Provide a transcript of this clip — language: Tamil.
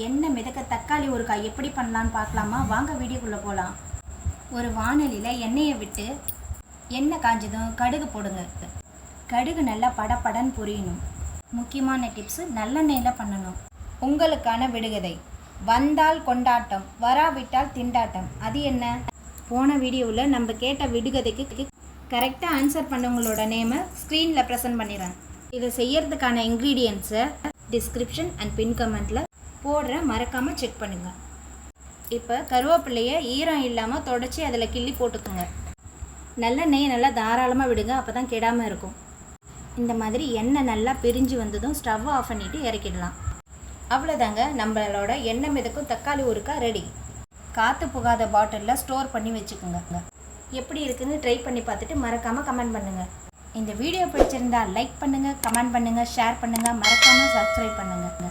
எண்ணெய் மிதக்க தக்காளி ஊறுகாய் எப்படி பண்ணலான்னு பார்க்கலாமா? வாங்க வீடியோக்குள்ளே போகலாம் ஒரு வாணலியில் எண்ணெயை விட்டு எண்ணெய் காஞ்சதும் கடுகு போடுங்க. கடுகு நல்லா படபடன்னு புரியணும். முக்கியமான டிப்ஸு நல்லெண்ணெயில் பண்ணணும். உங்களுக்கான விடுகதை வந்தால் கொண்டாட்டம் வராவிட்டால் திண்டாட்டம். அது என்ன? போன வீடியோவில் நம்ம கேட்ட விடுகதைக்கு கரெக்டாக ஆன்சர் பண்ணவங்களோட நேமை ஸ்க்ரீனில் ப்ரெசென்ட் பண்ணிடுறேன். இதை செய்யறதுக்கான இன்க்ரீடியன்ட்ஸை டிஸ்கிரிப்ஷன் அண்ட் பின் கமெண்ட்டில் போடுறேன் மறக்காமல் செக் பண்ணுங்கள் இப்போ கருவேப்பிலையை ஈரம் இல்லாமல் தொடச்சி அதில் கிள்ளி போட்டுக்கோங்க. நல்ல நெய் நல்லா தாராளமாக விடுங்க அப்போ தான் கெடாமல் இருக்கும். இந்த மாதிரி எண்ணெய் நல்லா பிரிஞ்சு வந்ததும் ஸ்டவ் ஆஃப் பண்ணிவிட்டு இறக்கிடலாம். அவ்வளோதாங்க நம்மளோட எண்ணெய் மிதக்கும் தக்காளி ஊருக்கா ரெடி காற்று புகாத பாட்டிலில் ஸ்டோர் பண்ணி வச்சுக்கோங்க. எப்படி இருக்குதுன்னு ட்ரை பண்ணி பார்த்துட்டு மறக்காமல் கமெண்ட் பண்ணுங்கள் இந்த வீடியோ பிடிச்சிருந்தா லைக் பண்ணுங்கள் கமெண்ட் பண்ணுங்கள் ஷேர் பண்ணுங்கள் மறக்காமல் சப்ஸ்கிரைப் பண்ணுங்கள்